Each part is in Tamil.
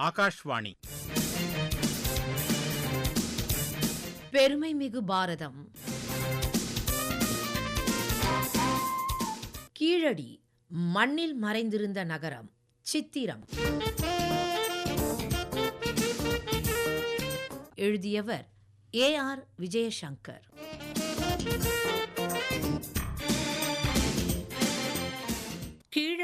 ஆகாஷ்வாணி. பெருமைமிகு பாரதம். கீழடி மண்ணில் மறைந்திருந்த நகரம் சித்திரம். எழுதியவர் ஏ ஆர் விஜயசங்கர்.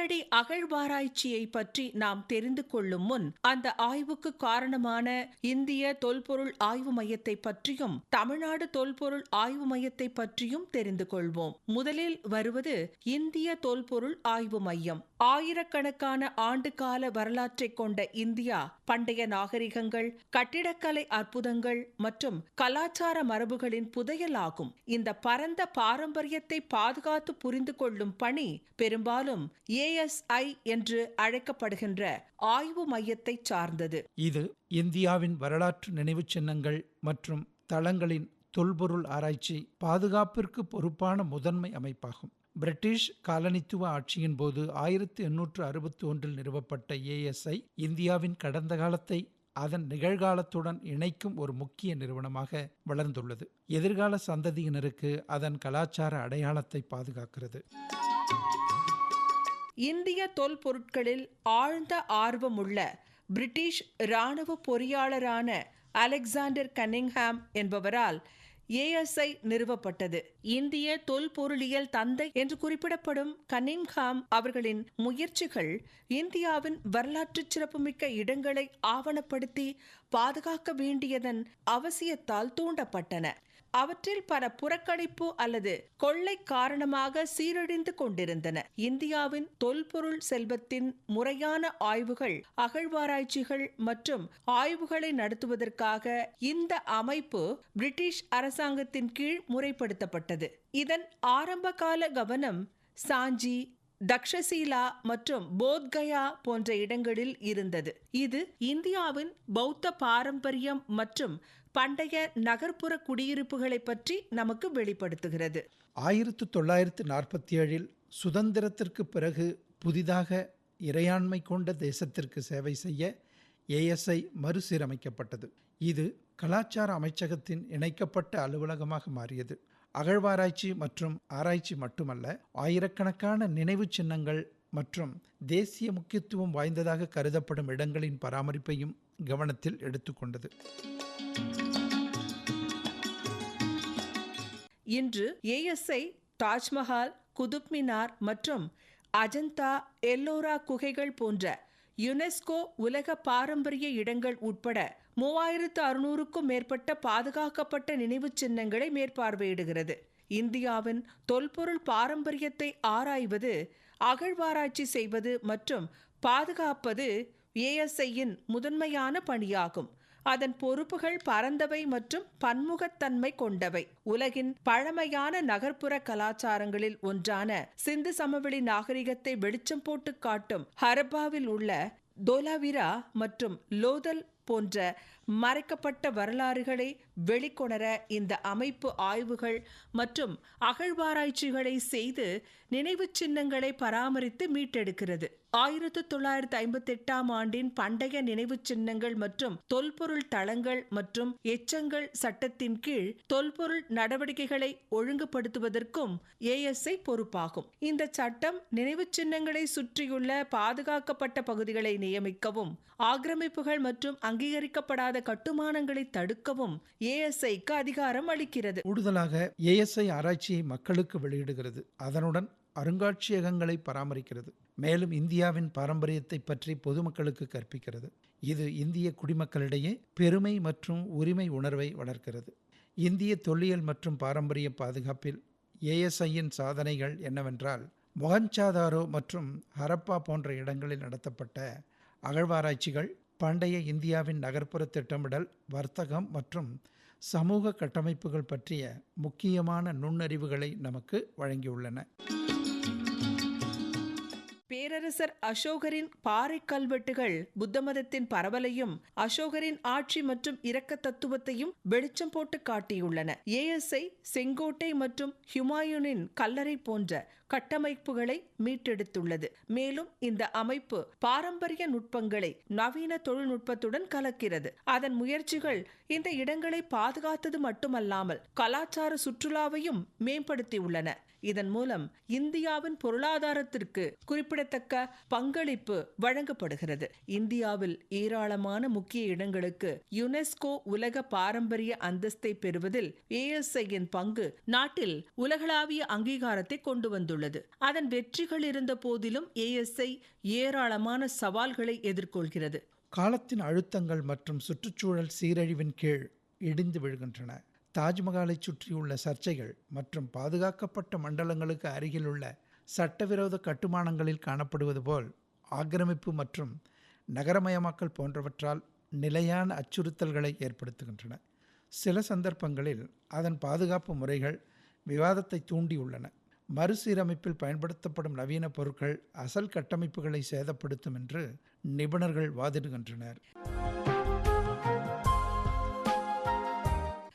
கீழடி அகழ்வாராய்ச்சியை பற்றி நாம் தெரிந்து கொள்ளும் முன் அந்த ஆய்வுக்கு காரணமான இந்திய தொல்பொருள் ஆய்வு மையத்தை பற்றியும் தமிழ்நாடு தொல்பொருள் ஆய்வு மையத்தை பற்றியும் தெரிந்து கொள்வோம். முதலில் வருவது இந்திய தொல்பொருள் ஆய்வு மையம். ஆயிரக்கணக்கான ஆண்டுகால வரலாற்றை கொண்ட இந்தியா பண்டைய நாகரிகங்கள் கட்டிடக்கலை அற்புதங்கள் மற்றும் கலாச்சார மரபுகளின் புதையலாகும். இந்த பரந்த பாரம்பரியத்தை பாதுகாத்து புரிந்து கொள்ளும் பணி பெரும்பாலும் ஏஎஸ்ஐ என்று அழைக்கப்படுகின்ற ஆய்வு மையத்தை சார்ந்தது. இது இந்தியாவின் வரலாற்று நினைவுச் சின்னங்கள் மற்றும் தளங்களின் தொல்பொருள் ஆராய்ச்சி பாதுகாப்பிற்கு பொறுப்பான முதன்மை அமைப்பாகும். பிரிட்டிஷ் காலனித்துவ ஆட்சியின் போது ஆயிரத்தி எண்ணூற்று அறுபத்தி ஒன்றில் நிறுவப்பட்ட ஏஎஸ்ஐ இந்தியாவின் கடந்த காலத்தை அதன் நிகழ்காலத்துடன் இணைக்கும் ஒரு முக்கிய நிறுவனமாக வளர்ந்துள்ளது. எதிர்கால சந்ததியினருக்கு அதன் கலாச்சார அடையாளத்தை பாதுகாக்கிறது. இந்திய தொல்பொருட்களில் ஆழ்ந்த ஆர்வமுள்ள பிரிட்டிஷ் இராணுவ பொறியாளரான அலெக்சாண்டர் கன்னிங்ஹாம் என்பவரால் ஏஎஸ்ஐ நிறுவப்பட்டது. இந்திய தொல்பொருளியல் தந்தை என்று குறிப்பிடப்படும் கனிம்ஹாம் அவர்களின் முயற்சிகள் இந்தியாவின் வரலாற்று சிறப்புமிக்க இடங்களை ஆவணப்படுத்தி பாதுகாக்க வேண்டியதன் அவசியத்தால் தூண்டப்பட்டன. அவற்றில் பல புறக்கணிப்பு அல்லது கொள்ளை காரணமாக சீரழிந்து கொண்டிருந்தன. இந்தியாவின் தொல்பொருள் செல்வத்தின் முறையான ஆய்வுகள் அகழ்வாராய்ச்சிகள் மற்றும் ஆய்வுகளை நடத்துவதற்காக இந்த அமைப்பு பிரிட்டிஷ் அரசாங்கத்தின் கீழ் முறைப்படுத்தப்பட்டது. இதன் ஆரம்பகால கவனம் சாஞ்சி தக்ஷசீலா மற்றும் போத்கயா போன்ற இடங்களில் இருந்தது. இது இந்தியாவின் பௌத்த பாரம்பரியம் மற்றும் பண்டைய நகர்ப்புற குடியிருப்புகளை பற்றி நமக்கு வெளிப்படுத்துகிறது. ஆயிரத்து தொள்ளாயிரத்து நாற்பத்தி ஏழில் சுதந்திரத்திற்கு பிறகு புதிதாக இறையாண்மை கொண்ட தேசத்திற்கு சேவை செய்ய ஏஎஸ்ஐ மறுசீரமைக்கப்பட்டது. இது கலாச்சார அமைச்சகத்தின் இணைக்கப்பட்ட அலுவலகமாக மாறியது. அகழ்வாராய்ச்சி மற்றும் ஆராய்ச்சி மட்டுமல்ல ஆயிரக்கணக்கான நினைவுச் சின்னங்கள் மற்றும் தேசிய முக்கியத்துவம் வாய்ந்ததாக கருதப்படும் இடங்களின் பராமரிப்பையும் கவனத்தில் எடுத்துக்கொண்டது. இன்று ஏஎஸ்ஐ தாஜ்மஹால் குதுப் மினார் மற்றும் அஜந்தா எல்லோரா குகைகள் போன்ற யுனெஸ்கோ உலக பாரம்பரிய இடங்கள் உட்பட மூவாயிரத்து அறுநூறுக்கும் மேற்பட்ட பாதுகாக்கப்பட்ட நினைவுச் சின்னங்களை மேற்பார்வையிடுகிறது. இந்தியாவின் தொல்பொருள் பாரம்பரியத்தை ஆராய்வது அகழ்வாராய்ச்சி செய்வது மற்றும் பாதுகாப்பது ஏஎஸ்ஐயின் முதன்மையான பணியாகும். அதன் பொறுப்புகள் பரந்தவை மற்றும் பன்முகத்தன்மை கொண்டவை. உலகின் பழமையான நகர்ப்புற கலாச்சாரங்களில் ஒன்றான சிந்து சமவெளி நாகரிகத்தை வெளிச்சம் போட்டு காட்டும் ஹரப்பாவில் உள்ள தோலாவிரா மற்றும் லோதல் போன்ற மறைக்கப்பட்ட வரலாறுகளை வெளிக்கொணர இந்த அமைப்பு ஆய்வுகள் மற்றும் அகழ்வாராய்ச்சிகளை செய்து நினைவுச் சின்னங்களை பராமரித்து மீட்டெடுக்கிறது. ஆயிரத்தி தொள்ளாயிரத்தி ஐம்பத்தி எட்டாம் ஆண்டின் பண்டைய நினைவுச் சின்னங்கள் மற்றும் தொல்பொருள் தளங்கள் மற்றும் எச்சங்கள் சட்டத்தின் கீழ் தொல்பொருள் நடவடிக்கைகளை ஒழுங்குபடுத்துவதற்கும் ஏஎஸ்ஐ பொறுப்பாகும். இந்த சட்டம் நினைவுச் சின்னங்களை சுற்றியுள்ள பாதுகாக்கப்பட்ட பகுதிகளை நியமிக்கவும் ஆக்கிரமிப்புகள் மற்றும் அங்கீகரிக்கப்படாத கட்டுமானங்களை தடுக்கவும் ஏஎஸ்ஐக்கு அதிகாரம் அளிக்கிறது. கூடுதலாக ஏஎஸ்ஐ ஆராய்ச்சியை மக்களுக்கு வெளியிடுகிறது. அதனுடன் அருங்காட்சியகங்களை பராமரிக்கிறது. மேலும் இந்தியாவின் பாரம்பரியத்தை பற்றி பொதுமக்களுக்கு கற்பிக்கிறது. இது இந்திய குடிமக்களிடையே பெருமை மற்றும் உரிமை உணர்வை வளர்க்கிறது. இந்திய தொல்லியல் மற்றும் பாரம்பரிய பாதுகாப்பில் ஏஎஸ்ஐயின் சாதனைகள் என்னவென்றால் மொகஞ்சாதாரோ மற்றும் ஹரப்பா போன்ற இடங்களில் நடத்தப்பட்ட அகழ்வாராய்ச்சிகள் பண்டைய இந்தியாவின் நகர்ப்புற திட்டமிடல் வர்த்தகம் மற்றும் சமூக கட்டமைப்புகள் பற்றிய முக்கியமான நுண்ணறிவுகளை நமக்கு வழங்கியுள்ளன. பேரரசர் அசோகரின் பாறை கல்வெட்டுகள் புத்த மதத்தின் பரவலையும் அசோகரின் ஆட்சி மற்றும் இரக்க தத்துவத்தையும் வெளிச்சம் போட்டு காட்டியுள்ளன. ஏஎஸ்ஐ செங்கோட்டை மற்றும் ஹுமாயூனின் கல்லறை போன்ற கட்டமைப்புகளை மீட்டெடுத்துள்ளது. மேலும் இந்த அமைப்பு பாரம்பரிய நுட்பங்களை நவீன தொழில்நுட்பத்துடன் கலக்கிறது. அதன் முயற்சிகள் இந்த இடங்களை பாதுகாத்தது மட்டுமல்லாமல் கலாச்சார சுற்றுலாவையும் மேம்படுத்தியுள்ளன. இதன் மூலம் இந்தியாவின் பொருளாதாரத்திற்கு குறிப்பிடத்தக்க பங்களிப்பு வழங்கப்படுகிறது. இந்தியாவில் ஏராளமான முக்கிய இடங்களுக்கு யுனெஸ்கோ உலக பாரம்பரிய அந்தஸ்தை பெறுவதில் ஏஎஸ்ஐயின் பங்கு நாட்டில் உலகளாவிய அங்கீகாரத்தை கொண்டு வந்துள்ளது. அதன் வெற்றிகள் இருந்த போதிலும் ஏஎஸ்ஐ ஏராளமான சவால்களை எதிர்கொள்கிறது. காலத்தின் அழுத்தங்கள் மற்றும் சுற்றுச்சூழல் சீரழிவின் கீழ் இடிந்து விழுகின்றன. தாஜ்மஹாலை சுற்றியுள்ள சர்ச்சைகள் மற்றும் பாதுகாக்கப்பட்ட மண்டலங்களுக்கு அருகிலுள்ள சட்டவிரோத கட்டுமானங்களில் காணப்படுவது போல் ஆக்கிரமிப்பு மற்றும் நகரமயமாக்கல் போன்றவற்றால் நிலையான அச்சுறுத்தல்களை ஏற்படுத்துகின்றன. சில சந்தர்ப்பங்களில் அதன் பாதுகாப்பு முறைகள் விவாதத்தை தூண்டியுள்ளன. மறுசீரமைப்பில் பயன்படுத்தப்படும் நவீன பொருட்கள் அசல் கட்டமைப்புகளை சேதப்படுத்தும் என்று நிபுணர்கள் வாதிடுகின்றனர்.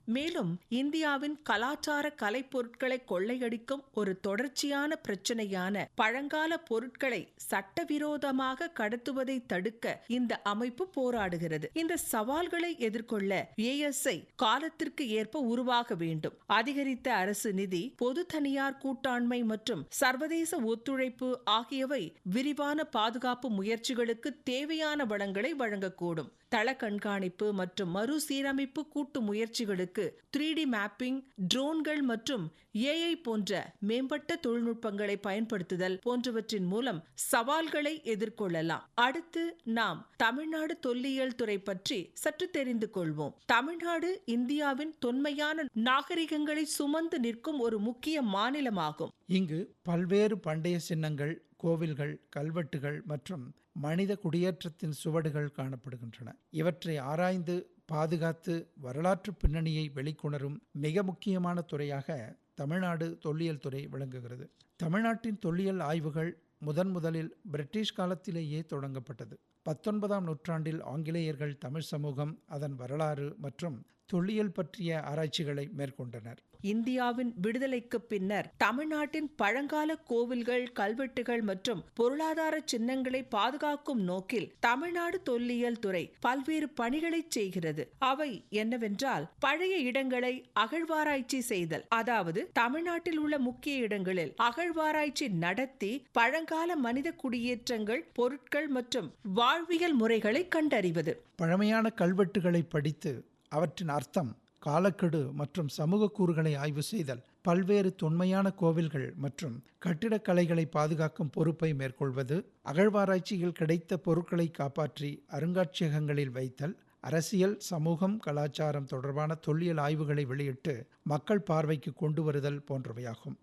மேலும் இந்தியாவின் கலாச்சார கலைப்பொருட்களை கொள்ளையடிக்கும் ஒரு தொடர்ச்சியான பிரச்சனையான பழங்கால பொருட்களை சட்டவிரோதமாக கடத்துவதை தடுக்க இந்த அமைப்பு போராடுகிறது. இந்த சவால்களை எதிர்கொள்ள ஏஎஸ்ஐ காலத்திற்கு ஏற்ப உருவாக வேண்டும். அதிகரித்த அரசு நிதி பொது தனியார் கூட்டாண்மை மற்றும் சர்வதேச ஒத்துழைப்பு ஆகியவை விரிவான பாதுகாப்பு முயற்சிகளுக்கு தேவையான வளங்களை வழங்கக்கூடும். தள கண்காணிப்பு மற்றும் மறுசீரமைப்பு கூட்டு முயற்சிகளுக்கு த்ரீ டி மேப்பிங் ட்ரோன்கள் மற்றும் ஏஐ போன்ற மேம்பட்ட தொழில்நுட்பங்களை பயன்படுத்துதல் போன்றவற்றின் மூலம் சவால்களை எதிர்கொள்ளலாம். அடுத்து நாம் தமிழ்நாடு தொல்லியல் துறை பற்றி சற்று தெரிந்து கொள்வோம். தமிழ்நாடு இந்தியாவின் தொன்மையான நாகரிகங்களை சுமந்து நிற்கும் ஒரு முக்கிய மாநிலமாகும். இங்கு பல்வேறு பண்டைய சின்னங்கள் கோவில்கள் கல்வெட்டுகள் மற்றும் மனித குடியேற்றத்தின் சுவடுகள் காணப்படுகின்றன. இவற்றை ஆராய்ந்து பாதுகாத்து வரலாற்று பின்னணியை வெளிக்கொணரும் மிக முக்கியமான துறையாக தமிழ்நாடு தொல்லியல் துறை விளங்குகிறது. தமிழ்நாட்டின் தொல்லியல் ஆய்வுகள் முதன் முதலில் பிரிட்டிஷ் காலத்திலேயே தொடங்கப்பட்டது. பத்தொன்பதாம் நூற்றாண்டில் ஆங்கிலேயர்கள் தமிழ் சமூகம் அதன் வரலாறு மற்றும் தொல்லியல் பற்றிய ஆராய்ச்சிகளை மேற்கொண்டனர். இந்தியாவின் விடுதலைக்கு பின்னர் தமிழ்நாட்டின் பழங்கால கோவில்கள் கல்வெட்டுகள் மற்றும் பொருளாதார சின்னங்களை பாதுகாக்கும் நோக்கில் தமிழ்நாடு தொல்லியல் துறை பல்வேறு பணிகளை செய்கிறது. அவை என்னவென்றால் பழைய இடங்களை அகழ்வாராய்ச்சி செய்தல். அதாவது தமிழ்நாட்டில் உள்ள முக்கிய இடங்களில் அகழ்வாராய்ச்சி நடத்தி பழங்கால மனித குடியேற்றங்கள் பொருட்கள் மற்றும் வாழ்வியல் முறைகளை கண்டறிவது. பழமையான கல்வெட்டுகளை படித்து அவற்றின் அர்த்தம் காலக்கெடு மற்றும் சமூக கூறுகளை ஆய்வு செய்தல் பல்வேறு தொன்மையான கோவில்கள் மற்றும் கட்டிடக்கலைகளை பாதுகாக்கும் பொறுப்பை மேற்கொள்வது அகழ்வாராய்ச்சியில் கிடைத்த பொருட்களை காப்பாற்றி அருங்காட்சியகங்களில் வைத்தல் அரசியல் சமூகம் கலாச்சாரம் தொடர்பான தொல்லியல் ஆய்வுகளை வெளியிட்டு மக்கள் பார்வைக்கு கொண்டு வருதல் போன்றவையாகும்.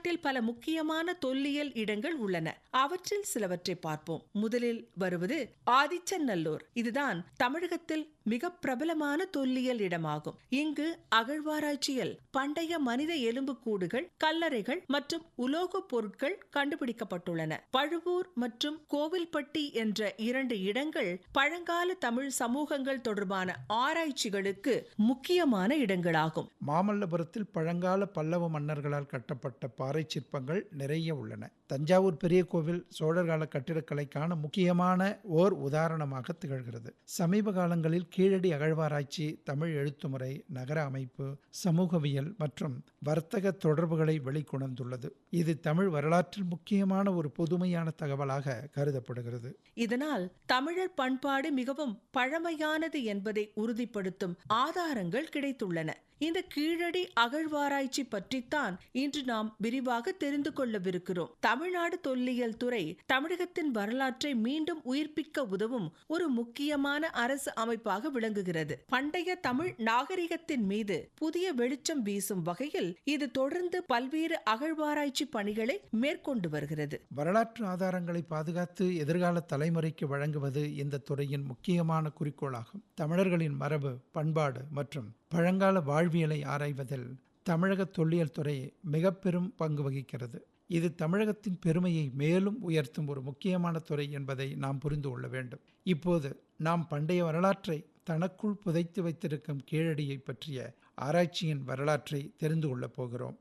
தமிழ்நாட்டில் பல முக்கியமான தொல்லியல் இடங்கள் உள்ளன. அவற்றில் சிலவற்றை பார்ப்போம். முதலில் வருவது ஆதிச்சநல்லூர். இதுதான் தமிழகத்தில் மிக பிரபலமான தொல்லியல் இடமாகும். இங்கு அகழ்வாராய்ச்சியில் பண்டைய மனித எலும்புக்கூடுகள் கல்லறைகள் மற்றும் உலோகப் பொருட்கள் கண்டுபிடிக்கப்பட்டுள்ளன. பழுவூர் மற்றும் கோவில்பட்டி என்ற இரண்டு இடங்கள் பழங்கால தமிழ் சமூகங்கள் தொடர்பான ஆராய்ச்சிகளுக்கு முக்கியமான இடங்களாகும். மாமல்லபுரத்தில் பழங்கால பல்லவ மன்னர்களால் கட்டப்பட்ட பாறை சிற்பங்கள் நிறைய உள்ளன. தஞ்சாவூர் பெரிய கோவில் சோழர்கால கட்டிடக்கலைக்கான முக்கியமான ஓர் உதாரணமாக திகழ்கிறது. சமீப காலங்களில் கீழடி அகழ்வாராய்ச்சி தமிழ் எழுத்துமுறை நகர அமைப்பு சமூகவியல் மற்றும் வர்த்தக தொடர்புகளை வெளிக்கொணர்ந்துள்ளது. இது தமிழ் வரலாற்றில் முக்கியமான ஒரு புதுமையான தகவலாக கருதப்படுகிறது. இதனால் தமிழர் பண்பாடு மிகவும் பழமையானது என்பதை உறுதிப்படுத்தும் ஆதாரங்கள் கிடைத்துள்ளன. இந்த கீழடி அகழ்வாராய்ச்சி பற்றித்தான் இன்று நாம் விரிவாக தெரிந்து கொள்ளவிருக்கிறோம். தமிழ்நாடு தொல்லியல் துறை தமிழகத்தின் வரலாற்றை மீண்டும் உயிர்ப்பிக்க உதவும் ஒரு முக்கியமான அரசு அமைப்பாக விளங்குகிறது. பண்டைய தமிழ் நாகரிகத்தின் மீது புதிய வெளிச்சம் வீசும் வகையில் இது தொடர்ந்து பல்வேறு அகழ்வாராய்ச்சி பணிகளை மேற்கொண்டு வருகிறது. வரலாற்று ஆதாரங்களை பாதுகாத்து எதிர்கால தலைமுறைக்கு வழங்குவது இந்த துறையின் முக்கியமான குறிக்கோளாகும். தமிழர்களின் மரபு பண்பாடு மற்றும் பழங்கால வாழ்வியலை ஆராய்வதில் தமிழக தொல்லியல் துறை மிக பெரும் பங்கு வகிக்கிறது. இது தமிழகத்தின் பெருமையை மேலும் உயர்த்தும் ஒரு முக்கியமான துறை என்பதை நாம் புரிந்து கொள்ள வேண்டும். இப்போது நாம் பண்டைய வரலாற்றை தனக்குள் புதைத்து வைத்திருக்கும் கீழடியை பற்றிய ஆராய்ச்சியின் வரலாற்றை தெரிந்து கொள்ளப் போகிறோம்.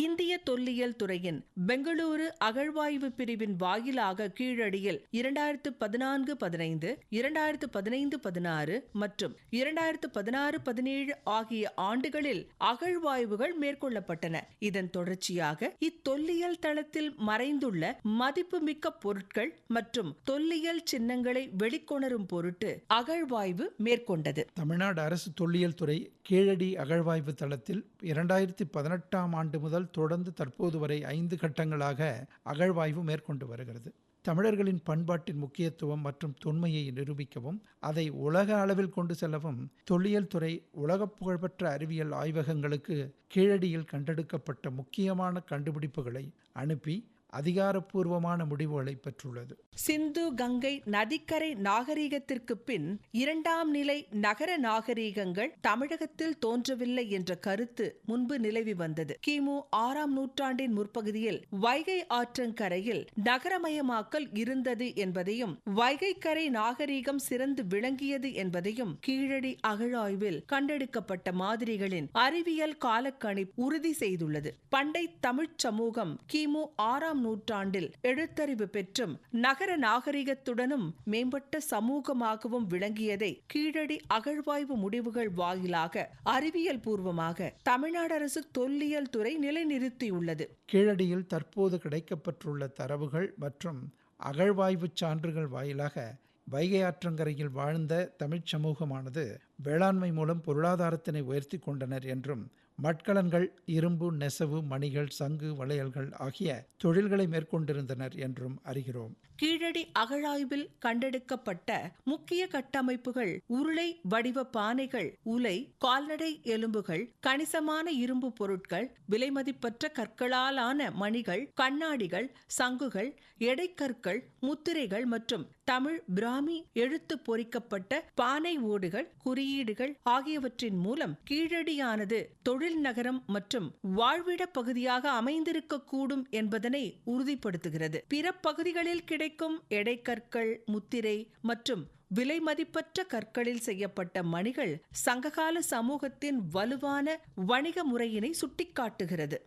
இந்திய தொல்லியல் துறையின் பெங்களூரு அகழ்வாய்வு பிரிவின் வாயிலாக கீழடியில் இரண்டாயிரத்து பதினான்கு பதினைந்து இரண்டாயிரத்து பதினைந்து பதினாறு மற்றும் இரண்டாயிரத்து பதினாறு பதினேழு ஆகிய ஆண்டுகளில் அகழ்வாய்வுகள் மேற்கொள்ளப்பட்டன. இதன் தொடர்ச்சியாக இத்தொல்லியல் தளத்தில் மறைந்துள்ள மதிப்புமிக்க பொருட்கள் மற்றும் தொல்லியல் சின்னங்களை வெளிக்கொணரும் பொருட்டு அகழ்வாய்வு மேற்கொண்டது. தமிழ்நாடு அரசு தொல்லியல் துறை கீழடி அகழ்வாய்வு தளத்தில் இரண்டாயிரத்தி பதினெட்டாம் ஆண்டு முதல் தொடர்ந்து தற்போது வரை ஐந்து கட்டங்களாக அகழ்வாய்வு மேற்கொண்டு வருகிறது. தமிழர்களின் பண்பாட்டின் முக்கியத்துவம் மற்றும் தொன்மையை நிரூபிக்கவும் அதை உலக அளவில் கொண்டு செல்லவும் தொல்லியல் துறை உலக புகழ்பெற்ற அறிவியல் ஆய்வகங்களுக்கு கீழடியில் கண்டெடுக்கப்பட்ட முக்கியமான கண்டுபிடிப்புகளை அனுப்பி அதிகாரப்பூர்வமான முடிவுகளை பெற்றுள்ளது சிந்து கங்கை நதிக்கரை நாகரீகத்திற்கு பின் இரண்டாம் நிலை நகர நாகரீகங்கள் தமிழகத்தில் தோன்றவில்லை என்ற கருத்து முன்பு நிலவி வந்தது. கிமு ஆறாம் நூற்றாண்டின் முற்பகுதியில் வைகை ஆற்றங்கரையில் நகரமயமாக்கல் இருந்தது என்பதையும் வைகை கரை நாகரீகம் சிறந்து விளங்கியது என்பதையும் கீழடி அகழாய்வில் கண்டெடுக்கப்பட்ட மாதிரிகளின் அறிவியல் காலக்கணிப்பு உறுதி செய்துள்ளது. பண்டை தமிழ்ச் சமூகம் கிமு ஆறாம் நூற்றாண்டில் எழுத்தறிவு பெற்றும் நகர நாகரிகத்துடனும் மேம்பட்ட சமூகமாகவும் விளங்கியதை கீழடி அகழ்வாய்வு முடிவுகள் வாயிலாக அறிவியல் பூர்வமாக தமிழ்நாடு அரசு தொல்லியல் துறை நிலைநிறுத்தியுள்ளது. கீழடியில் தற்போது கிடைக்கப்பட்டுள்ள தரவுகள் மற்றும் அகழ்வாய்வு சான்றுகள் வாயிலாக வைகை ஆற்றங்கரையில் வாழ்ந்த தமிழ்ச் சமூகமானது வேளாண்மை மூலம் பொருளாதாரத்தினை உயர்த்தி கொண்டனர் என்றும் மட்கலன்கள் இரும்பு நெசவு மணிகள் சங்கு வளையல்கள் ஆகிய தொழில்களை மேற்கொண்டிருந்தனர் என்றும் அறிகிறோம். கீழடி அகழாய்வில் கண்டெடுக்கப்பட்ட முக்கிய கட்டமைப்புகள் உருளை வடிவ பானைகள் உலை கால்நடை எலும்புகள் கணிசமான இரும்பு பொருட்கள் விலைமதிப்பற்ற கற்களாலான மணிகள் கண்ணாடிகள் சங்குகள் எடைக்கற்கள் முத்திரைகள் மற்றும் தமிழ் பிராமி எழுத்து பொறிக்கப்பட்ட பானை ஓடுகள் குறியீடுகள் ஆகியவற்றின் மூலம் கீழடியானது தொழில் நகரம் மற்றும் வாழ்விட பகுதியாக அமைந்திருக்கக்கூடும் என்பதனை உறுதிப்படுத்துகிறது. பிற பகுதிகளில் கிடை கிடைக்கும் எடைக்கற்கள் முத்திரை மற்றும் விலை மதிப்பற்ற கற்களில் செய்யப்பட்ட மணிகள் சங்ககால சமூகத்தின் வலுவான வணிக முறையினை சுட்டிக்காட்டுகிறது.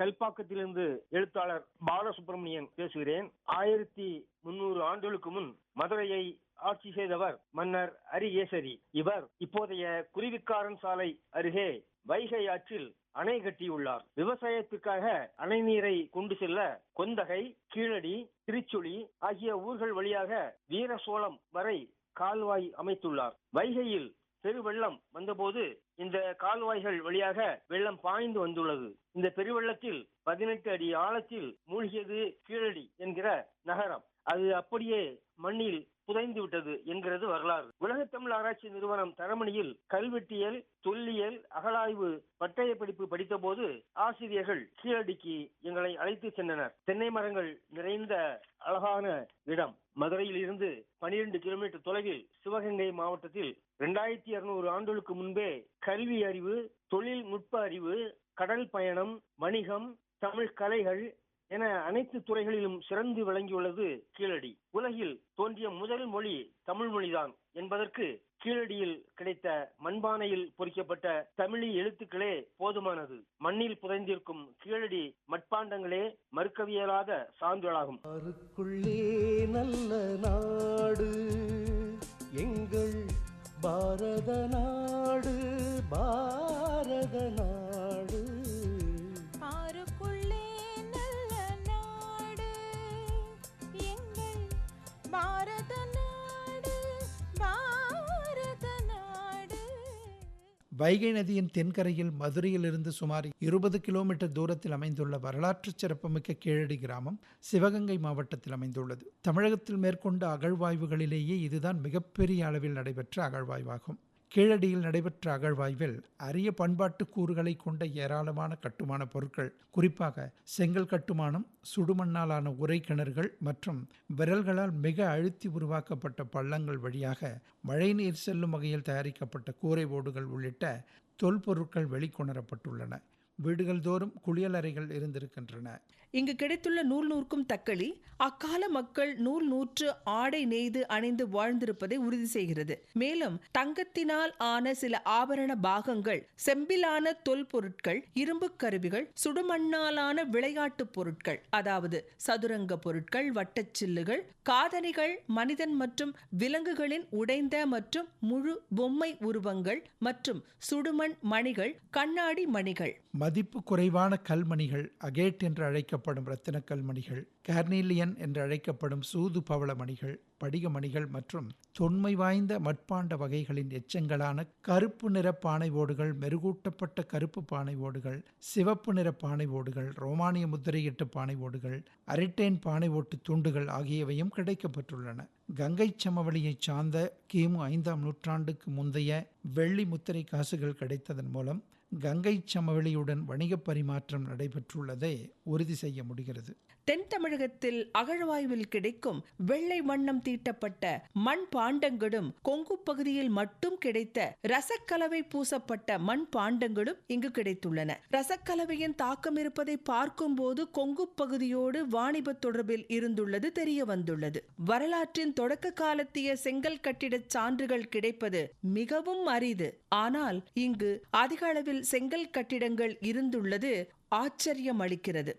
கல்பாக்கத்திலிருந்து எழுத்தாளர் பாலசுப்ரமணியன் பேசுகிறேன். ஆயிரத்தி முன்னூறு ஆண்டுகளுக்கு முன் மதுரையை ஆட்சி செய்தவர் மன்னர் அரியேசரி இவர் இப்போதைய குருவிக்காரன் சாலை அருகே வைகை ஆற்றில் அணை கட்டியுள்ளார். விவசாயத்துக்காக அணை நீரை கொண்டு செல்ல கொந்தகை கீழடி திருச்சுழி ஆகிய ஊர்கள் வழியாக வீரசோளம் வரை கால்வாய் அமைத்துள்ளார். வைகையில் பெருவெள்ளம் வந்தபோது இந்த கால்வாய்கள் வழியாக வெள்ளம் பாய்ந்து வந்துள்ளது. இந்த பெருவெள்ளத்தில் பதினெட்டு அடி ஆழத்தில் மூழ்கியது கீழடி என்கிற நகரம். அது அப்படியே மண்ணில் புதைந்து விட்டது என்கிறது வரலாறு. உலக தமிழ் ஆராய்ச்சி நிறுவனம் தரமணியில் கல்வெட்டியல் தொல்லியல் அகழாய்வு பட்டய படிப்பு படித்தபோது ஆசிரியர்கள் கீழடிக்கு எங்களை அழைத்து சென்றனர். தென்னை மரங்கள் நிறைந்த அழகான இடம். மதுரையில் இருந்து பனிரெண்டு கிலோமீட்டர் தொலைவில் சிவகங்கை மாவட்டத்தில் இரண்டாயிரத்தி இருநூறு ஆண்டுகளுக்கு முன்பே கல்வி அறிவு தொழில்நுட்ப அறிவு கடல் பயணம் வணிகம் தமிழ் கலைகள் என அனைத்து துறைகளிலும் சிறந்து விளங்கியுள்ளது கீழடி. உலகில் தோன்றிய முதல் மொழி தமிழ் மொழிதான் என்பதற்கு கீழடியில் கிடைத்த மண்பானையில் பொறிக்கப்பட்ட தமிழி எழுத்துக்களே போதுமானது. மண்ணில் புதைந்திருக்கும் கீழடி மட்பாண்டங்களே மறுக்கவியலாத சான்றுகளாகும் நல்ல நாடு எங்கள் பாரத நாடு பாரத நாடு. வைகை நதியின் தென்கரையில் மதுரையிலிருந்து சுமார் இருபது கிலோமீட்டர் தூரத்தில் அமைந்துள்ள வரலாற்று சிறப்புமிக்க கீழடி கிராமம் சிவகங்கை மாவட்டத்தில் அமைந்துள்ளது. தமிழகத்தில் மேற்கொண்ட அகழ்வாய்வுகளிலேயே இதுதான் மிகப்பெரிய அளவில் நடைபெற்ற அகழ்வாய்வாகும். கீழடியில் நடைபெற்ற அகழ்வாய்வில் அரிய பண்பாட்டு கூறுகளை கொண்ட ஏராளமான கட்டுமான பொருட்கள் குறிப்பாக செங்கல் கட்டுமானம் சுடுமண்ணாலான உரை கிணறுகள் மற்றும் விரல்களால் மிக அழுத்தி உருவாக்கப்பட்ட பள்ளங்கள் வழியாக மழைநீர் செல்லும் வகையில் தயாரிக்கப்பட்ட கூரை ஓடுகள் உள்ளிட்ட தொல்பொருட்கள் வெளிக்கொணரப்பட்டுள்ளன. வீடுகள் தோறும் குளியலறைகள் இருந்திருக்கின்றன. இங்கு கிடைத்துள்ள நூல் நூற்கும் தக்களி அக்கால மக்கள் நூல் நூற்று ஆடை நெய்து அணிந்து வாழ்ந்திருப்பதை உறுதி செய்கிறது. மேலும் தங்கத்தினால் ஆன சில ஆபரண பாகங்கள் செம்பிலான தொல் பொருட்கள் இரும்பு கருவிகள் சுடுமண்ணாலான விளையாட்டு பொருட்கள் அதாவது சதுரங்க பொருட்கள் வட்டச்சில்லுகள் காதணிகள் மனிதன் மற்றும் விலங்குகளின் உடைந்த மற்றும் முழு பொம்மை உருவங்கள் மற்றும் சுடுமண் மணிகள் கண்ணாடி மணிகள். மதிப்பு குறைவான கல்மணிகள் அகேட் என்று அழைக்கப்படும் ரத்தினக்கல் மணிகள் கார்னீலியன் என்று அழைக்கப்படும் சூது பவள மணிகள் படிக மணிகள் மற்றும் தொன்மை வாய்ந்த மட்பாண்ட வகைகளின் எச்சங்களான கருப்பு நிற பானை ஓடுகள் மெருகூட்டப்பட்ட கருப்பு பானை ஓடுகள் சிவப்பு நிற பானை ஓடுகள் ரோமானிய முத்திரையிட்டு பானை ஓடுகள் அரிட்டேன் பானை ஓட்டு துண்டுகள் ஆகியவையும் கிடைக்கப்பட்டுள்ளன கங்கை சமவெளியைச் சார்ந்த கிமு ஐந்தாம் நூற்றாண்டுக்கு முந்தைய வெள்ளி முத்திரை காசுகள் கிடைத்ததன் மூலம் கங்கை சமவெளியுடன் வணிகப் பரிமாற்றம் நடைபெற்றுள்ளதை உறுதி செய்ய முடிகிறது. தென் தமிழகத்தில் அகழ்வாய்வில் கிடைக்கும் வெள்ளை வண்ணம் தீட்டப்பட்ட மண் பாண்டங்களும் கொங்கு பகுதியில் மட்டும் கிடைத்த ரசக்கலவை பூசப்பட்ட மண் பாண்டங்களும் இங்கு கிடைத்துள்ளன. ரசக்கலவையின் தாக்கம் இருப்பதை பார்க்கும்போது கொங்கு பகுதியோடு வாணிப தொடர்பில் இருந்துள்ளது தெரிய வந்துள்ளது வரலாற்றின் தொடக்க காலத்திய செங்கல் கட்டிடச் சான்றுகள் கிடைப்பது மிகவும் அரிது. ஆனால் இங்கு அதிக அளவில் செங்கல் கட்டிடங்கள் இருந்துள்ளது ஆச்சரியம் அளிக்கிறது.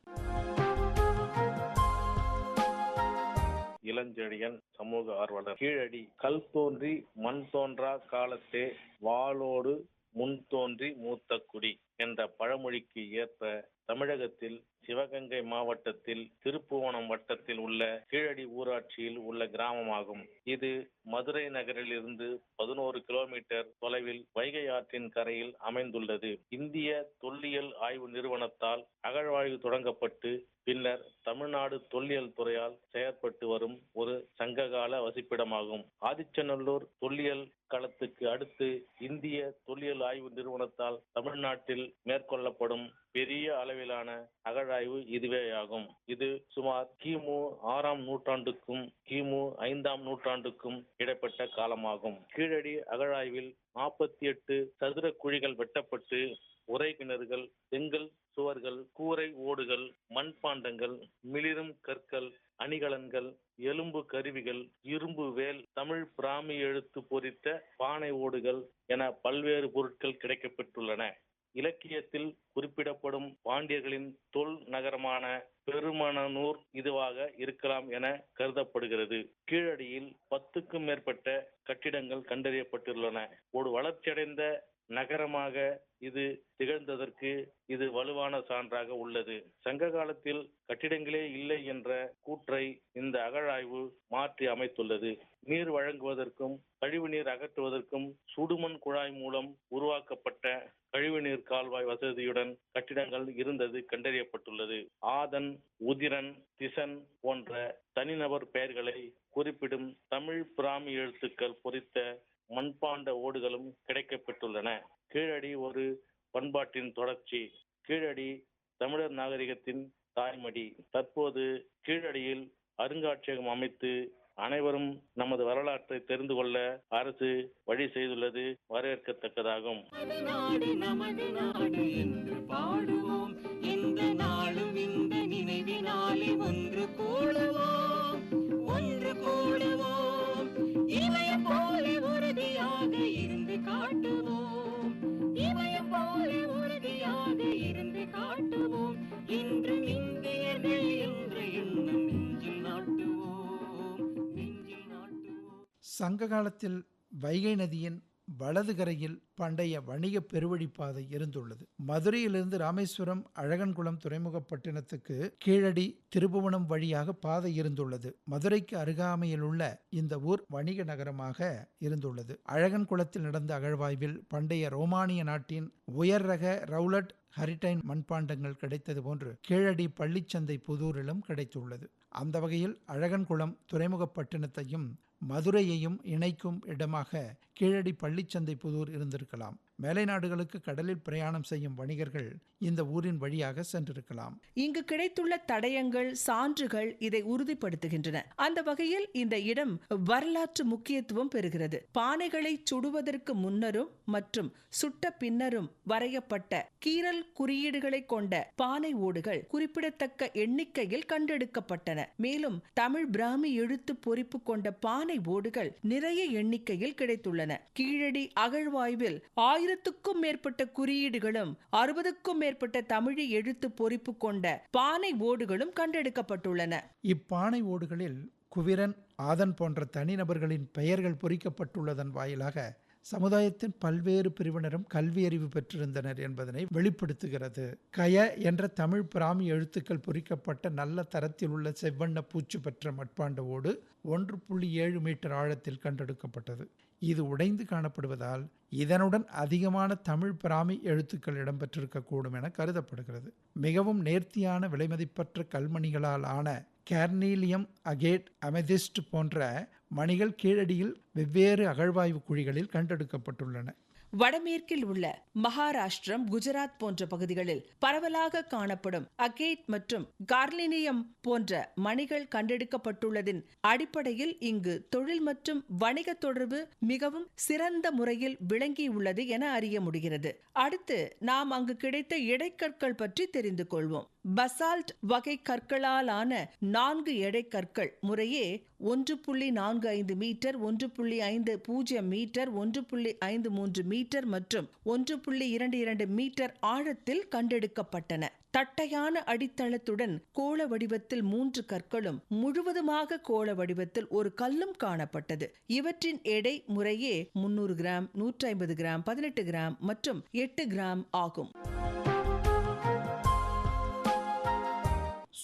இளஞ்செழியன் சமூக ஆர்வலர். கீழடி கல் தோன்றி மண் தோன்றா காலத்தே வாளோடு முன் தோன்றி மூத்த குடி என்ற பழமொழிக்கு ஏற்ப தமிழகத்தில் சிவகங்கை மாவட்டத்தில் திருப்புவனம் வட்டத்தில் உள்ள கீழடி ஊராட்சியில் உள்ள கிராமமாகும். இது மதுரை நகரில் இருந்து பதினோரு கிலோமீட்டர் தொலைவில் வைகை ஆற்றின் கரையில் அமைந்துள்ளது. இந்திய தொல்லியல் ஆய்வு நிறுவனத்தால் அகழ்வாய்வு தொடங்கப்பட்டு பின்னர் தமிழ்நாடு தொல்லியல் துறையால் செயற்பட்டு வரும் ஒரு சங்ககால வசிப்பிடமாகும். ஆதிச்சநல்லூர் தொல்லியல் களத்துக்கு அடுத்து இந்திய தொல்லியல் ஆய்வு நிறுவனத்தால் தமிழ்நாட்டில் மேற்கொள்ளப்படும் பெரிய அளவிலான அகழாய்வு இதுவேயாகும். இது சுமார் கிமு ஆறாம் நூற்றாண்டுக்கும் கிமு ஐந்தாம் நூற்றாண்டுக்கும் இடைப்பட்ட காலமாகும். கீழடி அகழாய்வில் நாற்பத்தி எட்டு சதுர குழிகள் வெட்டப்பட்டு உரை கிணறுகள் செங்கல் சுவர்கள் கூரை ஓடுகள் மண்பாண்டங்கள் மிளிரும் கற்கள் அணிகலன்கள் எலும்பு கருவிகள் இரும்பு வேல் தமிழ் பிராமி எழுத்து பொறித்த பானை ஓடுகள் என பல்வேறு பொருட்கள் கிடைக்கப்பெற்றுள்ளன. இலக்கியத்தில் குறிப்பிடப்படும் பாண்டியர்களின் தொல் நகரமான பெருமணனூர் இதுவாக இருக்கலாம் என கருதப்படுகிறது. கீழடியில் பத்துக்கும் மேற்பட்ட கட்டிடங்கள் கண்டறியப்பட்டுள்ளன. ஒரு வளர்ச்சியடைந்த நகரமாக இது திகழ்ந்ததற்கு இது வலுவான சான்றாக உள்ளது. சங்க காலத்தில் கட்டிடங்களே இல்லை என்ற கூற்றை இந்த அகழாய்வு மாற்றி அமைத்துள்ளது. நீர் வழங்குவதற்கும் கழிவுநீர் அகற்றுவதற்கும் சுடுமண் குழாய் மூலம் உருவாக்கப்பட்ட கழிவுநீர் கால்வாய் வசதியுடன் கட்டிடங்கள் இருந்தது கண்டறியப்பட்டுள்ளது. ஆதன் உதிரன் திசன் போன்ற தனிநபர் பெயர்களை குறிப்பிடும் தமிழ் பிராமி எழுத்துக்கள் பொறித்த மண்பாண்ட ஓடுகளும் கிடைக்கப்பெற்றுள்ளன. கீழடி ஒரு பண்பாட்டின் தொடர்ச்சி. கீழடி தமிழர் நாகரிகத்தின் தாய்மடி. தற்போது கீழடியில் அருங்காட்சியகம் அமைத்து அனைவரும் நமது வரலாற்றை தெரிந்து கொள்ள அரசு வழி செய்துள்ளது வரவேற்கத்தக்கதாகும். ஒன்று கூடுவோம். போல உறுதியாக இருந்து காட்டுவோம். இமயம் போல உறுதியாக இருந்து காட்டுவோம். இன்று இந்தியர்கள் என்று எண்ணம் நெஞ்சில் நாட்டுவோம். நெஞ்சில் நாட்டுவோம். சங்க காலத்தில் வைகை நதியின் வலது கரையில் பண்டைய வணிக பெருவழிப்பாதை இருந்துள்ளது. மதுரையிலிருந்து ராமேஸ்வரம் அழகன்குளம் துறைமுகப்பட்டினத்துக்கு கீழடி திருபுவனம் வழியாக பாதை இருந்துள்ளது. மதுரைக்கு அருகாமையில் உள்ள இந்த ஊர் வணிக நகரமாக இருந்துள்ளது. அழகன்குளத்தில் நடந்த அகழ்வாய்வில் பண்டைய ரோமானிய நாட்டின் உயர் ரக ரவுலட் ஹரிடைன் மண்பாண்டங்கள் கிடைத்தது போன்று கீழடி பள்ளிச்சந்தை புதூரிலும் கிடைத்துள்ளது. அந்த வகையில் அழகன்குளம் துறைமுகப்பட்டினத்தையும் மதுரையையும் இணைக்கும் இடமாக கீழடி பள்ளிச்சந்தை புதூர் இருந்திருக்கலாம். மேலை நாடுகளுக்கு கடலில் பிரயாணம் செய்யும் வணிகர்கள் இந்த ஊரின் வழியாக சென்றிருக்கலாம். இங்கு கிடைத்துள்ள தடயங்கள் சான்றுகள் இதை உறுதிப்படுத்துகின்றன. அந்த வகையில் இந்த இடம் வரலாற்று முக்கியத்துவம் பெறுகிறது. பானைகளை சுடுவதற்கு முன்னரும் மற்றும் சுட்ட பின்னரும் வரையப்பட்ட கீரல் குறியீடுகளை கொண்ட பானை ஓடுகள் குறிப்பிடத்தக்க எண்ணிக்கையில் கண்டெடுக்கப்பட்டன. மேலும் தமிழ் பிராமி எழுத்து பொறிப்பு கொண்ட பானை ஓடுகள் நிறைய எண்ணிக்கையில் கிடைத்துள்ளன. கீழடி அகழ்வாய்வில் ஆயிரம் ஆயிரத்துக்கும் மேற்பட்ட குறியீடுகளும் அறுபதுக்கும் மேற்பட்ட தமிழ் எழுத்து பொறிப்பு கொண்ட பானை ஓடுகளும் கண்டெடுக்கப்பட்டுள்ளன. இப்பானை ஓடுகளில் குவிரன் ஆதன் போன்ற தனிநபர்களின் பெயர்கள் பொறிக்கப்பட்டுள்ளதன் வாயிலாக சமுதாயத்தின் பல்வேறு பிரிவினரும் கல்வி அறிவு பெற்றிருந்தனர் என்பதனை வெளிப்படுத்துகிறது. கய என்ற தமிழ் பிராமி எழுத்துக்கள் பொறிக்கப்பட்ட நல்ல தரத்தில் உள்ள செவ்வண்ண பூச்சு பெற்ற மட்பாண்ட ஓடு ஒன்று புள்ளி ஏழு மீட்டர் ஆழத்தில் கண்டெடுக்கப்பட்டது. இது உடைந்து காணப்படுவதால் இதனுடன் அதிகமான தமிழ் பிராமி எழுத்துக்கள் இடம்பெற்றிருக்கக்கூடும் என கருதப்படுகிறது. மிகவும் நேர்த்தியான விலைமதிப்பற்ற கல்மணிகளால் ஆன கேர்னீலியம் அகேட் அமெதிஸ்ட் போன்ற மணிகள் கீழடியில் வெவ்வேறு அகழ்வாய்வு குழிகளில் கண்டெடுக்கப்பட்டுள்ளன. வடமேற்கில் உள்ள மகாராஷ்டிரம் குஜராத் போன்ற பகுதிகளில் பரவலாக காணப்படும் அகேட் மற்றும் கார்லினியம் போன்ற மணிகள் கண்டெடுக்கப்பட்டுள்ளதின் அடிப்படையில் இங்கு தொழில் மற்றும் வணிக தொடர்பு மிகவும் சிறந்த முறையில் விளங்கியுள்ளது என அறிய முடிகிறது. அடுத்து நாம் அங்கு கிடைத்த இடைக்கற்கள் பற்றி தெரிந்து கொள்வோம். பசால்ட் வகை கற்களாலான நான்கு எடை கற்கள் முறையே ஒன்று புள்ளி நான்கு ஐந்து மீட்டர் ஒன்று புள்ளி ஐந்து பூஜ்ஜியம் மீட்டர் ஒன்று புள்ளி ஐந்து மூன்று மீட்டர் மற்றும் ஒன்று புள்ளி இரண்டு இரண்டு மீட்டர் ஆழத்தில் கண்டெடுக்கப்பட்டன. தட்டையான அடித்தளத்துடன் கோள வடிவத்தில் மூன்று கற்களும் முழுவதுமாக கோள வடிவத்தில் ஒரு கல்லும் காணப்பட்டது. இவற்றின் எடை முறையே முன்னூறு கிராம் நூற்றி ஐம்பது கிராம் பதினெட்டு கிராம் மற்றும் எட்டு கிராம் ஆகும்.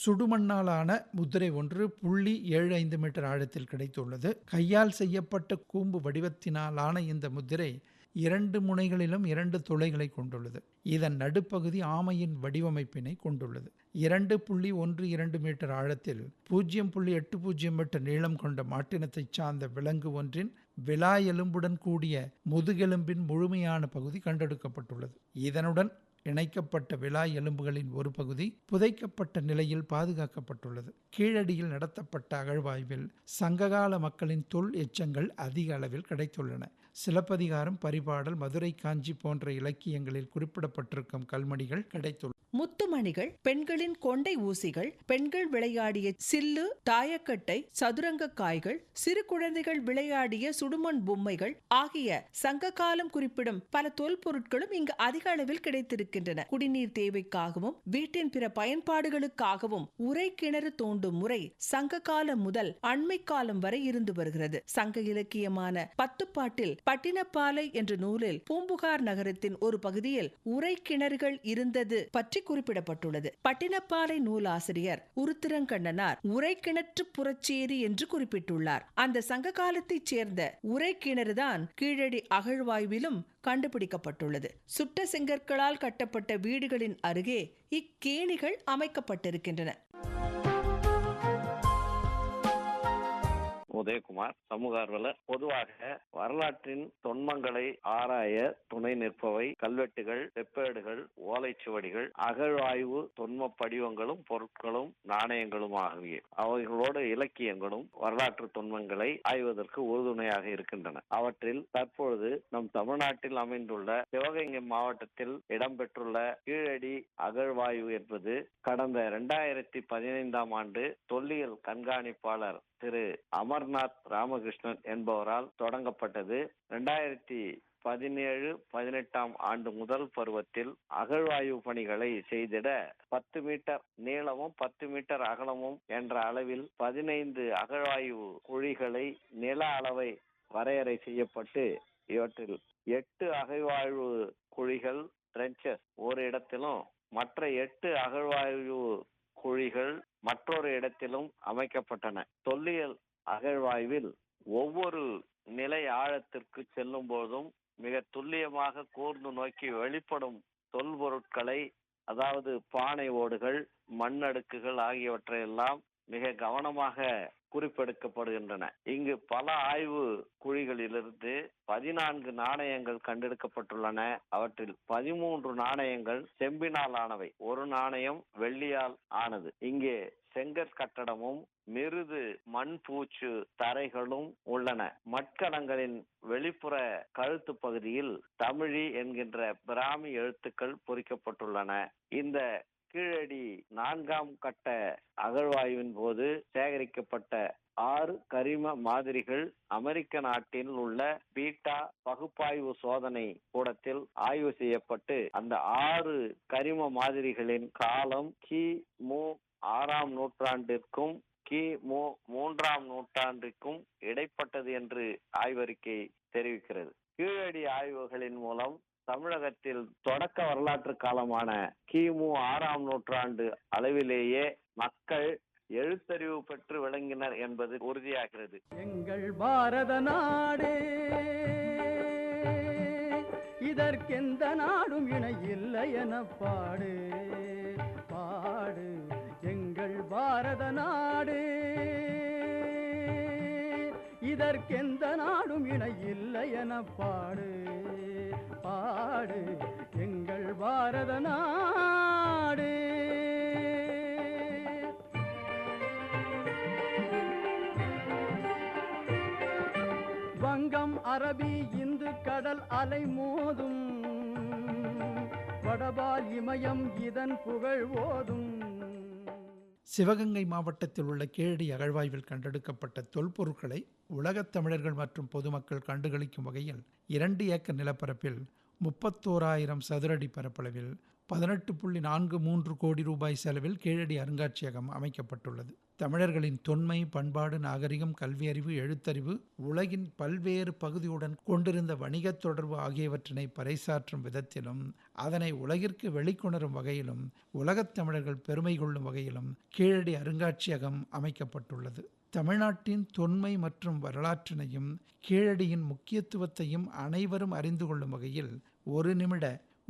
சுடுமண்ணாலான முத்திரை ஒன்று புள்ளி ஏழு ஐந்து மீட்டர் ஆழத்தில் கிடைத்துள்ளது. கையால் செய்யப்பட்ட கூம்பு வடிவத்தினாலான இந்த முத்திரை இரண்டு முனைகளிலும் இரண்டு துளைகளை கொண்டுள்ளது. இதன் நடுப்பகுதி ஆமையின் வடிவமைப்பினை கொண்டுள்ளது. இரண்டு புள்ளி ஒன்று இரண்டு மீட்டர் ஆழத்தில் பூஜ்ஜியம் புள்ளி எட்டு பூஜ்ஜியம் மீட்டர் நீளம் கொண்ட மாட்டினத்தைச் சார்ந்த விலங்கு ஒன்றின் விலா எலும்புடன் கூடிய முதுகெலும்பின் முழுமையான பகுதி கண்டெடுக்கப்பட்டுள்ளது. இதனுடன் இணைக்கப்பட்ட விழா எலும்புகளின் ஒரு பகுதி புதைக்கப்பட்ட நிலையில் பாதுகாக்கப்பட்டுள்ளது. கீழடியில் நடத்தப்பட்ட அகழ்வாய்வில் சங்ககால மக்களின் தொல் எச்சங்கள் அதிக அளவில் கிடைத்துள்ளன. சிலப்பதிகாரம் பரிபாடல் மதுரை காஞ்சி போன்ற இலக்கியங்களில் குறிப்பிடப்பட்டிருக்கும் கல்மணிகள் கிடைத்துள்ளன. முத்துமணிகள் பெண்களின் கொண்டை ஊசிகள் பெண்கள் விளையாடிய சில்லு தாயக்கட்டை சதுரங்க காய்கள் சிறு குழந்தைகள் விளையாடிய சுடுமண் பொம்மைகள் ஆகிய சங்க காலம் குறிப்பிடும் பல தொல்பொருட்களும் இங்கு அதிக அளவில் கிடைத்திருக்கின்றன. குடிநீர் தேவைக்காகவும் வீட்டின் பிற பயன்பாடுகளுக்காகவும் உரை கிணறு தோண்டும் முறை சங்க காலம் முதல் அண்மை காலம் வரை இருந்து வருகிறது. சங்க இலக்கியமான பத்துப்பாட்டில் பட்டினப்பாலை என்ற நூலில் பூம்புகார் நகரத்தின் ஒரு பகுதியில் உரை கிணறுகள் இருந்தது பற்றி குறிப்பிடப்பட்டுள்ளது. பட்டினப்பாறை நூலாசிரியர் உருத்திரங்கண்ணனார் உரைக்கிணற்று புறச்சேரி என்று குறிப்பிட்டுள்ளார். அந்த சங்க காலத்தைச் சேர்ந்த உரைக்கிணறுதான் கீழடி அகழ்வாய்விலும் கண்டுபிடிக்கப்பட்டுள்ளது. சுட்ட செங்கற்களால் கட்டப்பட்ட வீடுகளின் அருகே இக்கேணிகள் அமைக்கப்பட்டிருக்கின்றன. உதயகுமார் சமூக ஆர்வலர். பொதுவாக வரலாற்றின் தொன்மங்களை ஆராய துணை நிற்பவை கல்வெட்டுகள் செப்பேடுகள் ஓலைச்சுவடிகள் அகழ்வாய்வு தொன்ம படிவங்களும் பொருட்களும் நாணயங்களும் ஆகிய அவைகளோடு இலக்கியங்களும் வரலாற்று தொன்மங்களை ஆய்வதற்கு உறுதுணையாக இருக்கின்றன. அவற்றில் தற்பொழுது நம் தமிழ்நாட்டில் அமைந்துள்ள சிவகங்கை மாவட்டத்தில் இடம்பெற்றுள்ள கீழடி அகழ்வாய்வு என்பது கடந்த இரண்டாயிரத்தி பதினைந்தாம் ஆண்டு தொல்லியல் கண்காணிப்பாளர் திரு அமர்நாத் ராமகிருஷ்ணன் என்பவரால் தொடங்கப்பட்டது. இரண்டாயிரத்தி பதினேழு பதினெட்டாம் ஆண்டு முதல் பருவத்தில் அகழ்வாய்வு பணிகளை செய்திட பத்து மீட்டர் நீளமும் பத்து மீட்டர் அகலமும் என்ற அளவில் பதினைந்து அகழ்வாய்வு குழிகளை நில அளவை வரையறை செய்யப்பட்டு இவற்றில் எட்டு அகழ்வாய்வு குழிகள் ட்ரென்ச்சஸ் ஒரு இடத்திலும் மற்ற எட்டு அகழ்வாய்வு குழிகள் மற்றொரு இடத்திலும் அமைக்கப்பட்டன. தொல்லியல் அகழ்வாய்வில் ஒவ்வொரு நிலை ஆழத்திற்கு செல்லும் போதும் மிக துல்லியமாக கூர்ந்து நோக்கி வெளிப்படும் தொல்பொருட்களை அதாவது பானை ஓடுகள் மண்ணடுக்குகள் ஆகியவற்றையெல்லாம் மிக கவனமாக குறிப்பெடுக்கப்படுகின்றன. இங்கு பல ஆய்வு குழிகளிலிருந்து பதினான்கு நாணயங்கள் கண்டெடுக்கப்பட்டுள்ளன. அவற்றில் பதிமூன்று நாணயங்கள் செம்பினால் ஆனவை ஒரு நாணயம் வெள்ளியால் ஆனது. இங்கே செங்கற் கட்டடமும் மிருது மண் பூச்சு தரைகளும் உள்ளன. மட்கலங்களின் வெளிப்புற கழுத்து பகுதியில் தமிழி என்கின்ற பிராமி எழுத்துக்கள் பொறிக்கப்பட்டுள்ளன. இந்த கீழடி நான்காம் கட்ட அகழ்வாய்வின் போது சேகரிக்கப்பட்ட ஆறு கரிம மாதிரிகள் அமெரிக்க நாட்டில் உள்ள பீட்டா பகுப்பாய்வு சோதனை கூடத்தில் ஆய்வு செய்யப்பட்டு அந்த ஆறு கரிம மாதிரிகளின் காலம் கி மு ஆறாம் நூற்றாண்டிற்கும் கி மு மூன்றாம் நூற்றாண்டிற்கும் இடைப்பட்டது என்று ஆய்வறிக்கை தெரிவிக்கிறது. கீழடி ஆய்வுகளின் மூலம் தமிழகத்தில் தொடக்க வரலாற்று காலமான கிமு ஆறாம் நூற்றாண்டு அளவிலேயே மக்கள் எழுத்தறிவு பெற்று விளங்கினர் என்பது உறுதியாகிறது. எங்கள் பாரத நாடு இதற்கெந்த நாடும் இணை இல்லை என பாடு பாடு எங்கள் பாரத நாடு. இதற்கெந்த நாடும் இணை இல்லை என பாடு பாடு எங்கள் பாரத நாடு. வங்கம் அரபி இந்து கடல் அலை மோதும். வடபால் இமயம் இதன் புகழ் ஓதும். சிவகங்கை மாவட்டத்தில் உள்ள கீழடி அகழ்வாய்வில் கண்டெடுக்கப்பட்ட தொல்பொருட்களை உலகத் தமிழர்கள் மற்றும் பொதுமக்கள் கண்டுகளிக்கும் வகையில் இரண்டு ஏக்கர் நிலப்பரப்பில் முப்பத்தோராயிரம் சதுரடி பரப்பளவில் பதினெட்டு புள்ளி நான்கு மூன்று கோடி ரூபாய் செலவில் கீழடி அருங்காட்சியகம் அமைக்கப்பட்டுள்ளது. தமிழர்களின் தொன்மை பண்பாடு நாகரிகம் கல்வியறிவு எழுத்தறிவு உலகின் பல்வேறு பகுதியுடன் கொண்டிருந்த வணிகத் தொடர்பு ஆகியவற்றினை பறைசாற்றும் விதத்திலும் அதனை உலகிற்கு வெளிக்கொணரும் வகையிலும் உலகத் தமிழர்கள் பெருமை கொள்ளும் வகையிலும் கீழடி அருங்காட்சியகம் அமைக்கப்பட்டுள்ளது. தமிழ்நாட்டின் தொன்மை மற்றும் வரலாற்றினையும் கீழடியின் முக்கியத்துவத்தையும் அனைவரும் அறிந்து கொள்ளும் வகையில் ஒரு நிமிட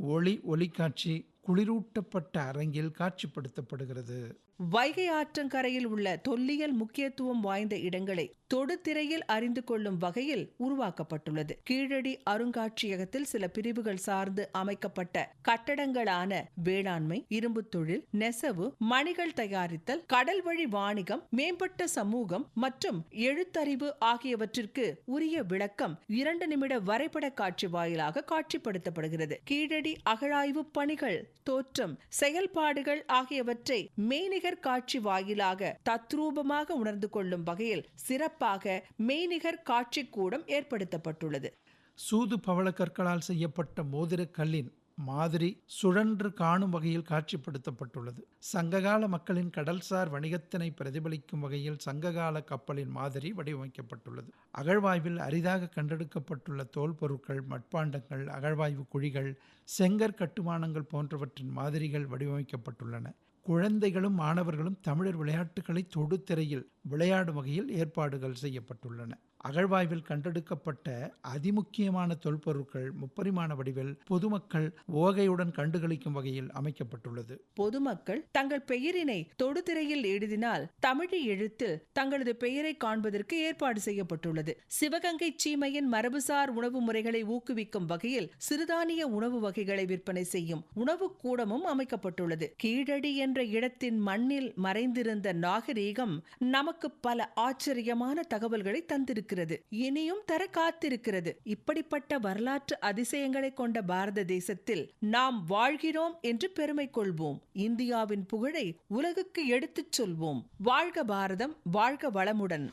ஒளி ஒலிக்காட்சி குளிரூட்டப்பட்ட அரங்கில் காட்சிப்படுத்தப்படுகிறது. வைகை ஆற்றங்கரையில் உள்ள தொல்லியல் முக்கியத்துவம் வாய்ந்த இடங்களை தொடுதிரையில் அறிந்து கொள்ளும் வகையில் உருவாக்கப்பட்டுள்ளது. கீழடி அருங்காட்சியகத்தில் சில பிரிவுகள் சார்ந்து அமைக்கப்பட்ட கட்டடங்களான வேளாண்மை இரும்பு தொழில் நெசவு மணிகள் தயாரித்தல் கடல் வழி வாணிகம் மேம்பட்ட சமூகம் மற்றும் எழுத்தறிவு ஆகியவற்றிற்கு உரிய விளக்கம் இரண்டு நிமிட வரைபட காட்சி வாயிலாக காட்சிப்படுத்தப்படுகிறது. கீழடி அகழாய்வு பணிகள் தோற்றம் செயல்பாடுகள் ஆகியவற்றை மெய்நிகர் காட்சி வாயிலாக தத்ரூபமாக உணர்ந்து கொள்ளும் வகையில் சிறப்பாக மெய்நிகர் காட்சி கூடம் ஏற்படுத்தப்பட்டுள்ளது. சூது பவளக்கற்களால் செய்யப்பட்ட மோதிர கல்லின் மாதிரி சுழன்று காணும் வகையில் காட்சிப்படுத்தப்பட்டுள்ளது. சங்ககால மக்களின் கடல்சார் வணிகத்தினை பிரதிபலிக்கும் வகையில் சங்ககால கப்பலின் மாதிரி வடிவமைக்கப்பட்டுள்ளது. அகழ்வாய்வில் அரிதாக கண்டெடுக்கப்பட்டுள்ள தோல் பொருட்கள் மட்பாண்டங்கள் அகழ்வாய்வு குழிகள் செங்கற் கட்டுமானங்கள் போன்றவற்றின் மாதிரிகள் வடிவமைக்கப்பட்டுள்ளன. குழந்தைகளும் மாணவர்களும் தமிழர் விளையாட்டுகளை தொடுத்திரையில் விளையாடும் வகையில் ஏற்பாடுகள் செய்யப்பட்டுள்ளன. அகழ்வாய்வில் கண்டெடுக்கப்பட்ட அதிமுக்கியமான தொல்பொருட்கள் முப்பரிமாண வடிவில் பொதுமக்கள் ஓகையுடன் கண்டுகளிக்கும் வகையில் அமைக்கப்பட்டுள்ளது. பொதுமக்கள் தங்கள் பெயரினை தொடுதிரையில் எழுதினால் தமிழி எழுத்தில் தங்களது பெயரை காண்பதற்கு ஏற்பாடு செய்யப்பட்டுள்ளது. சிவகங்கை சீமையின் மரபுசார் உணவு முறைகளை ஊக்குவிக்கும் வகையில் சிறுதானிய உணவு வகைகளை விற்பனை செய்யும் உணவு கூடமும் அமைக்கப்பட்டுள்ளது. கீழடி என்ற இடத்தின் மண்ணில் மறைந்திருந்த நாகரீகம் நமக்கு பல ஆச்சரியமான தகவல்களை இருக்கிறது இனியும் தர காத்திருக்கிறது. இப்படிப்பட்ட வரலாற்று அதிசயங்களை கொண்ட பாரத தேசத்தில் நாம் வாழ்கிறோம் என்று பெருமை கொள்வோம். இந்தியாவின் புகழை உலகுக்கு எடுத்துச் சொல்வோம். வாழ்க பாரதம் வாழ்க வளமுடன்.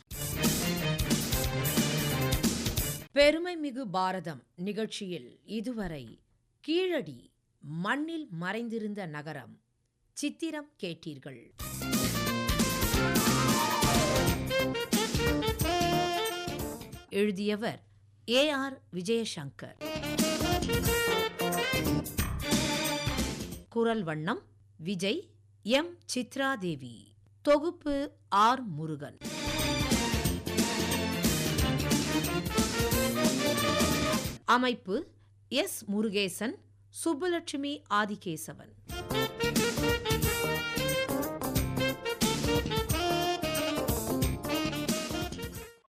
பெருமைமிகு பாரதம் நிகழ்ச்சியில் இதுவரை கீழடி மண்ணில் மறைந்திருந்த நகரம். சித்திரம் கேட்டீர்கள். எழுதியவர் ஏ ஆர் விஜயசங்கர். குரல் வண்ணம் விஜய் எம் சித்ராதேவி. தொகுப்பு ஆர் முருகன். அமைப்பு எஸ் முருகேசன் சுப்புலட்சுமி ஆதிகேசவன்.